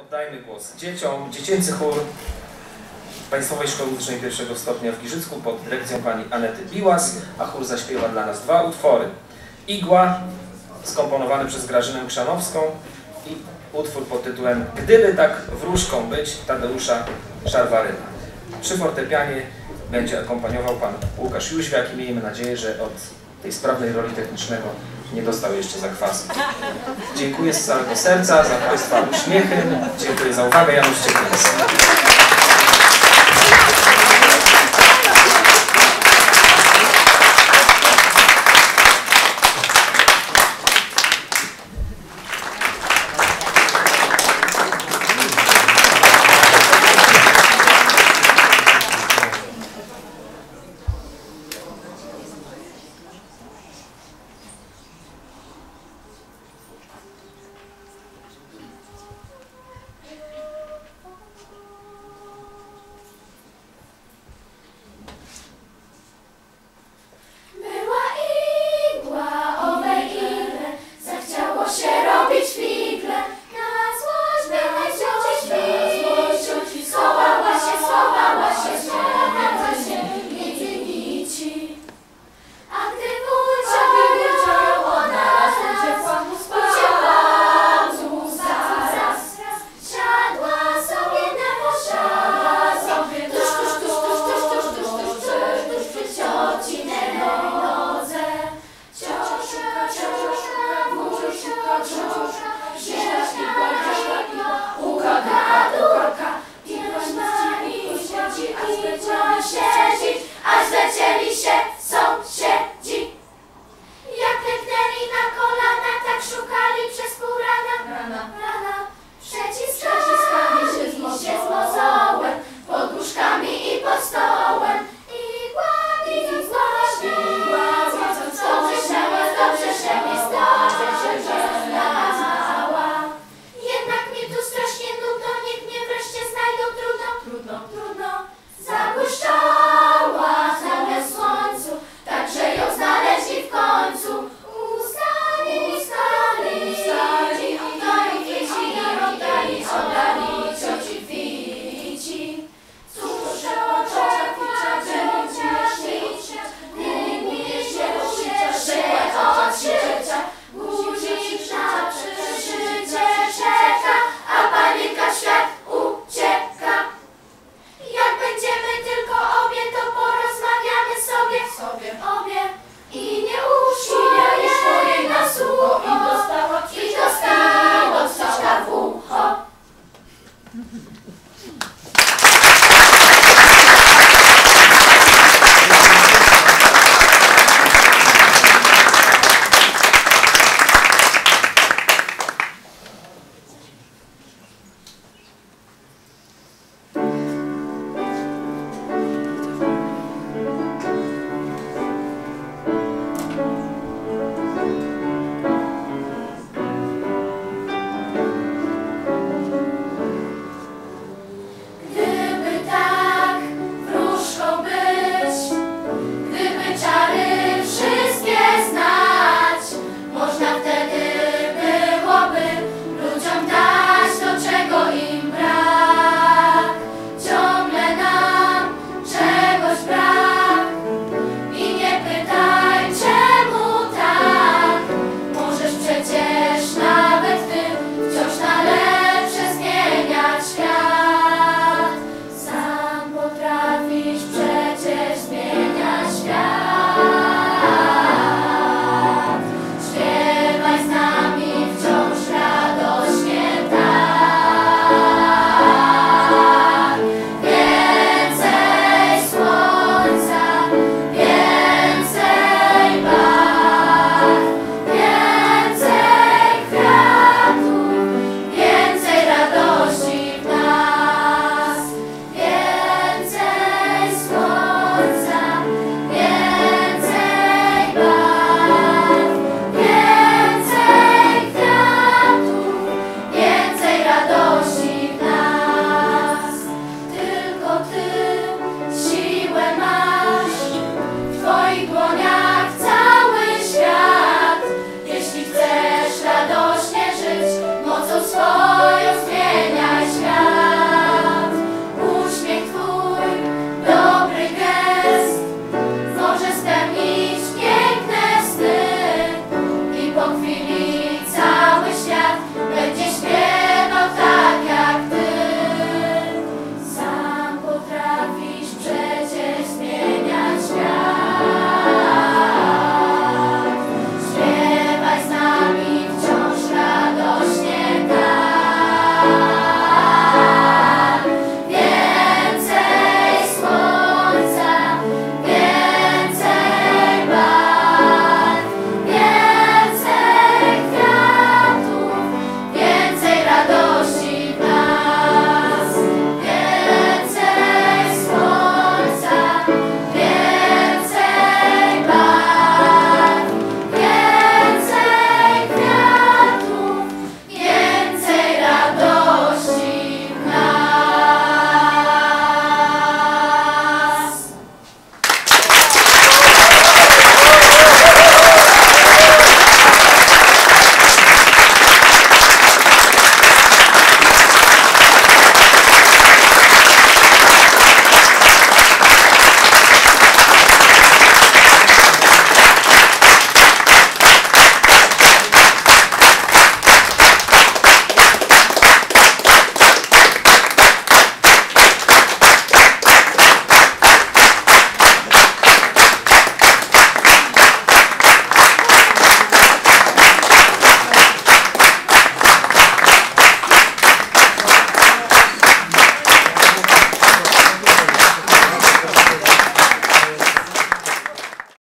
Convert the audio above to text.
oddajmy głos dzieciom. Dziecięcy chór Państwowej Szkoły Muzycznej pierwszego stopnia w Giżycku pod dyrekcją pani Anety Biłas, a chór zaśpiewa dla nas dwa utwory. Igła, skomponowany przez Grażynę Krzanowską i utwór pod tytułem Gdyby tak wróżką być Tadeusza Szarwaryna. Przy fortepianie będzie akompaniował pan Łukasz Jóźwiak i miejmy nadzieję, że od tej sprawnej roli technicznego nie dostał jeszcze zakwasu. Dziękuję z całego serca za Państwa uśmiechy. Dziękuję za uwagę. Janusz Ciepliński.